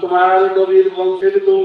তোমার নবীর বংশের লোক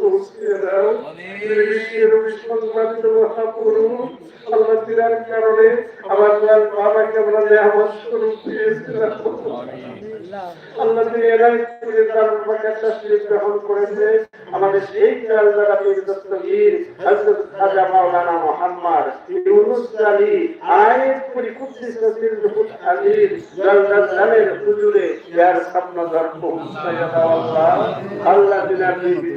পৌঁছিয়ে দাও। আল্লাহ কারণে আমার বাবাকে আমরা নেহামত স্বরূপ দিয়েছিলাম আল্লাহ এরাই করে তার বাকা তাসরিফ গ্রহণ করেছে। আমাদের সেই খেয়াল দ্বারা খাজা মাওলানা মুহাম্মদ ইউনুস আলী আয়াত করি কুদ্দিস সিররুল আলীর জালালের হুজুরে যার স্বপ্ন দর্প আল্লাহ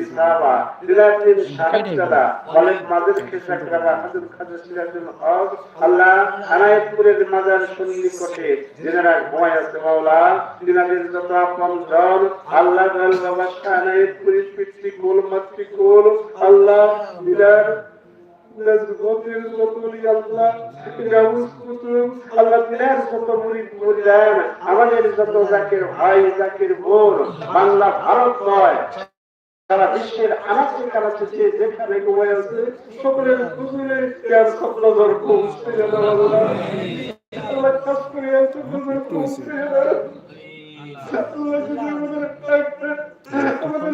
সাহাবা দিনার দিন সাহাবজাদা কলেজ মাদের খেসাকরা হযরত খাজা সিরাজুল হক, আল্লাহ আনায়াতপুরের মাজার সন্নিকটে দিনারা ঘুমায় আছে মাওলা দিনাদের যত আপন জন আল্লাহ দয়াল বাবা আনায়াতপুরি পিতৃ কোল মাতৃ কোল আল্লাহ দিনার নজগতের যতলি আল্লাহ গাউস কুতুব আল্লাহ দিনের যত মুরিদ মুরিদান আমাদের যত জাকির ভাই জাকির বোন বাংলা ভারত নয় সারা বিশ্বের আনাচে কানাচে যে যেখানে ঘুমায় আছে সকলের হুজুরে ইয়ার স্বপ্ন ধর পৌঁছে গেল আল্লাহ আল্লাহ কাজ করে আছে হুজুর পৌঁছে গেল আল্লাহ যদি আমাদের আমাদের